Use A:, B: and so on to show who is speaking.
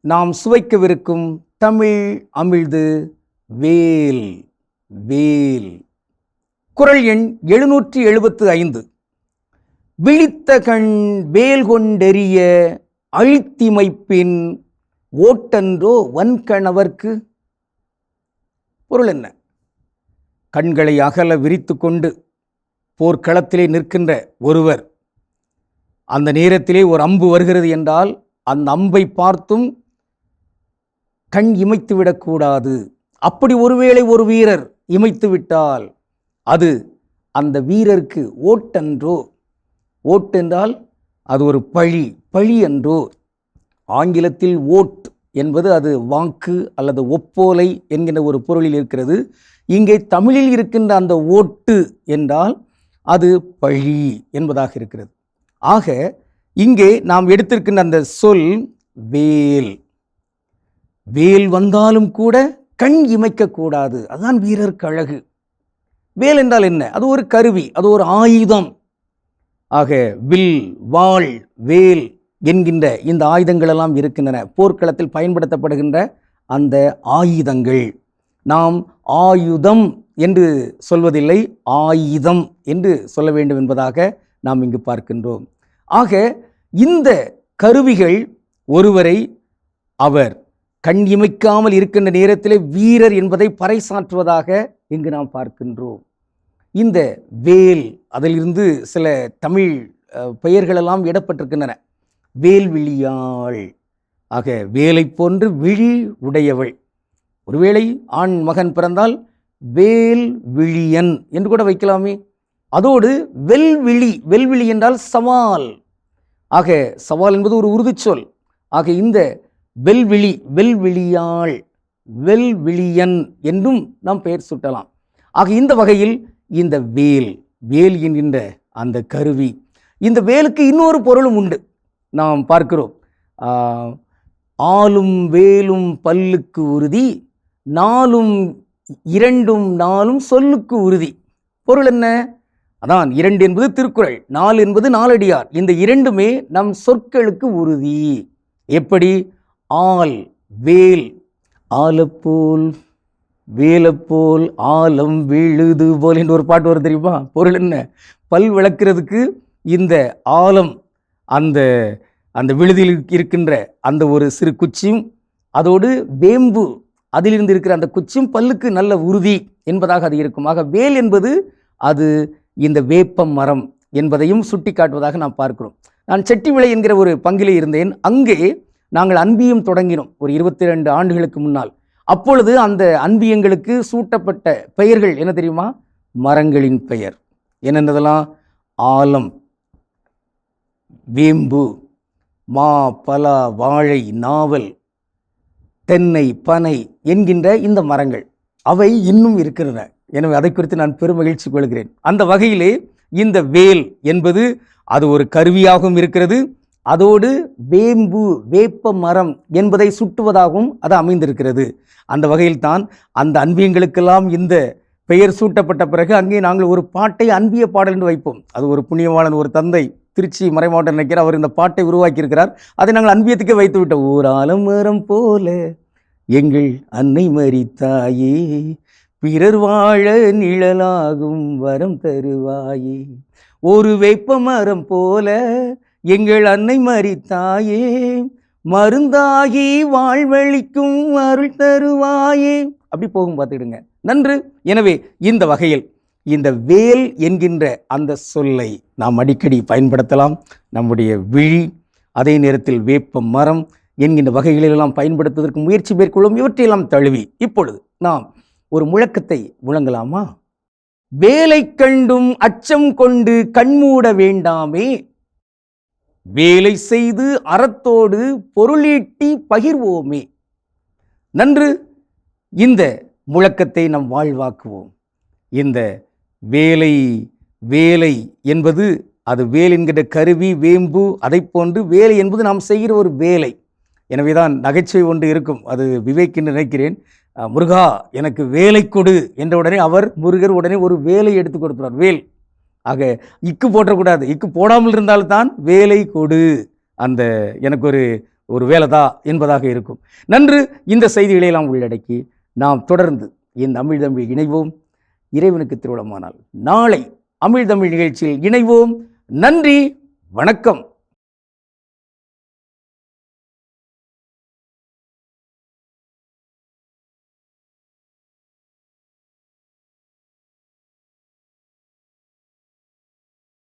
A: நாம் சுவைக்கவிருக்கும் தமிழ் அமிழ்து வேல் வேல். குரல் எண் எழுநூற்றி எழுபத்து ஐந்து விழித்த கண் வேல் கொண்டெறிய அழித்திமைப்பின் ஓட்டன்றோ வன்கணவர்க்கு? பொருள் என்ன? கண்களை அகல விரித்து கொண்டு போர்க்களத்திலே நிற்கின்ற ஒருவர். அந்த நேரத்திலே ஒரு அம்பு வருகிறது என்றால் அந்த அம்பை பார்த்தும் கண் இமைத்து விடக்கூடாது. அப்படி ஒருவேளை ஒரு வீரர் இமைத்து விட்டால் அது அந்த வீரருக்கு ஓட்டென்றோ ஓட்டென்றால் அது ஒரு பழி பழி என்றோ. ஆங்கிலத்தில் ஓட் என்பது அது வாக்கு அல்லது ஒப்போலை என்கின்ற ஒரு பொருளில் இருக்கிறது. இங்கே தமிழில் இருக்கின்ற அந்த ஓட்டு என்றால் அது பழி என்பதாக இருக்கிறது. ஆக இங்கே நாம் எடுத்திருக்கின்ற அந்த சொல் வேல். வேல் வந்தாலும் கூட கண் இமைக்கக்கூடாது அதுதான் வீரருக்கு அழகு. வேல் என்றால் என்ன? அது ஒரு கருவி அது ஒரு ஆயுதம். ஆக வில் வாள் வேல் என்கின்ற இந்த ஆயுதங்களெல்லாம் இருக்கின்றன. போர்க்களத்தில் பயன்படுத்தப்படுகின்ற அந்த ஆயுதங்கள். நாம் ஆயுதம் என்று சொல்வதில்லை ஆயுதம் என்று சொல்ல வேண்டும் என்பதாக நாம் இங்கு பார்க்கின்றோம். ஆக இந்த கருவிகள் ஒருவரை அவர் கண் இமைக்காமல் இருக்கின்ற நேரத்திலே வீரர் என்பதை பறைசாற்றுவதாக இங்கு நாம் பார்க்கின்றோம். இந்த வேல் அதிலிருந்து சில தமிழ் பெயர்களெல்லாம் இடப்பட்டிருக்கின்றன. வேல்விழியாள். ஆக வேலை போன்று விழி உடையவள். ஒருவேளை ஆண் மகன் பிறந்தால் வேல் விழியன் என்று கூட வைக்கலாமே. அதோடு வெல்விழி வெல்விழி என்றால் சவால். ஆக சவால் என்பது ஒரு உறுதிச்சொல். ஆக இந்த வெல்விழி வெல்விழியாள் வெல்விழியன் என்றும் நாம் பெயர் சுட்டலாம். ஆக இந்த வகையில் இந்த வேல் வேல் என்கின்ற அந்த கருவி இந்த வேலுக்கு இன்னொரு பொருளும் உண்டு. நாம் பார்க்கிறோம். ஆளும் வேலும் பல்லுக்கு உறுதி நாலும் இரண்டும் நாளும் சொல்லுக்கு உறுதி. பொருள் என்ன? அதான் இரண்டு என்பது திருக்குறள் நாலு என்பது நாலடியார். இந்த இரண்டுமே நம் சொற்களுக்கு உறுதி. எப்படி? ஆல் வேல் ஆலப்போல் வேலப்போல் ஆலம் விழுது போல் என்று ஒரு பாட்டு வரும் தெரியுமா? பொருள் என்ன? பல் விளக்குறதுக்கு இந்த ஆலம் அந்த அந்த விழுதியில் இருக்கின்ற அந்த ஒரு சிறு குச்சியும் அதோடு வேம்பு அதிலிருந்து இருக்கிற அந்த குச்சியும் பல்லுக்கு நல்ல உறுதி என்பதாக அது இருக்கும். ஆக வேல் என்பது அது இந்த வேப்பம் மரம் என்பதையும் சுட்டி காட்டுவதாக நாம் பார்க்கிறோம். நான் செட்டிவிளை என்கிற ஒரு பங்கிலே இருந்தேன். அங்கே நாங்கள் அன்பியம் தொடங்கினோம் ஒரு இருபத்தி ரெண்டு ஆண்டுகளுக்கு முன்னால். அப்பொழுது அந்த அன்பியங்களுக்கு சூட்டப்பட்ட பெயர்கள் என்ன தெரியுமா? மரங்களின் பெயர். என்னென்னதெல்லாம்? ஆலம் வேம்பு மா பலா வாழை நாவல் தென்னை பனை என்கின்ற இந்த மரங்கள். அவை இன்னும் இருக்கின்றன. எனவே அதை குறித்து நான் பெரும் மகிழ்ச்சி கொள்கிறேன். அந்த வகையிலே இந்த வேல் என்பது அது ஒரு கருவியாகவும் இருக்கிறது. அதோடு வேம்பு வேப்ப மரம் என்பதை சுட்டுவதாகவும் அது அமைந்திருக்கிறது. அந்த வகையில்தான் அந்த அன்பியங்களுக்கெல்லாம் இந்த பெயர் சூட்டப்பட்ட பிறகு அங்கே நாங்கள் ஒரு பாட்டை அன்பிய பாடல் என்று வைப்போம். அது ஒரு புண்ணியவாளன் ஒரு தந்தை திருச்சி மறைமாவட்டம் நினைக்கிறார். அவர் இந்த பாட்டை உருவாக்கியிருக்கிறார். அதை நாங்கள் அன்பியத்துக்கே வைத்து விட்டோம் ஓர் ஆலமரம் போல எங்கள் அன்னை மறித்தாயே பிறர் வாழ நிழலாகும் வரம் தருவாயே. ஒரு வேப்ப மரம் போல எங்கள் அன்னை மறித்தாயே மருந்தாகி வாழ்வழிக்கும் அருள் தருவாயே. அப்படி போகும் பார்த்துக்கிடுங்க. நன்று. எனவே இந்த வகையில் இந்த வேல் என்கின்ற அந்த சொல்லை நாம் அடிக்கடி பயன்படுத்தலாம். நம்முடைய விழி அதே நேரத்தில் வேப்ப மரம் என்கின்ற வகைகளிலெல்லாம் பயன்படுத்துவதற்கு முயற்சி மேற்கொள்ளும் இவற்றையெல்லாம் தழுவி இப்பொழுது நாம் ஒரு முழக்கத்தை முழங்கலாமா வேலை கண்டும் அச்சம் கொண்டு கண்மூட வேண்டாமே வேலை செய்து அறத்தோடு பொருளீட்டி பகிர்வோமே. நன்று இந்த முழக்கத்தை நம் வாழ்வாக்குவோம். இந்த வேலை வேலை என்பது அது வேல் என்கிற கருவி வேம்பு அதை போன்று வேலை என்பது நாம் செய்கிற ஒரு வேலை. எனவே தான் நகைச்சுவை ஒன்று இருக்கும். அது விவேக் என்று நினைக்கிறேன். முருகா எனக்கு வேலை கொடு என்ற உடனே அவர் முருகர் உடனே ஒரு வேலை எடுத்து கொடுக்கிறார். வேல் ஆக இக்கு போட்டக்கூடாது இக்கு போடாமல் இருந்தால்தான் வேலை கொடு. அந்த எனக்கு ஒரு ஒரு வேலை என்பதாக இருக்கும். நன்று இந்த செய்திகளை எல்லாம் உள்ளடக்கி நாம் தொடர்ந்து என் அமிழ் தமிழ் இணைவோம். இறைவனுக்கு திருவிழமானால் நாளை அமிழ் தமிழ் நிகழ்ச்சியில் இணைவோம். நன்றி வணக்கம்.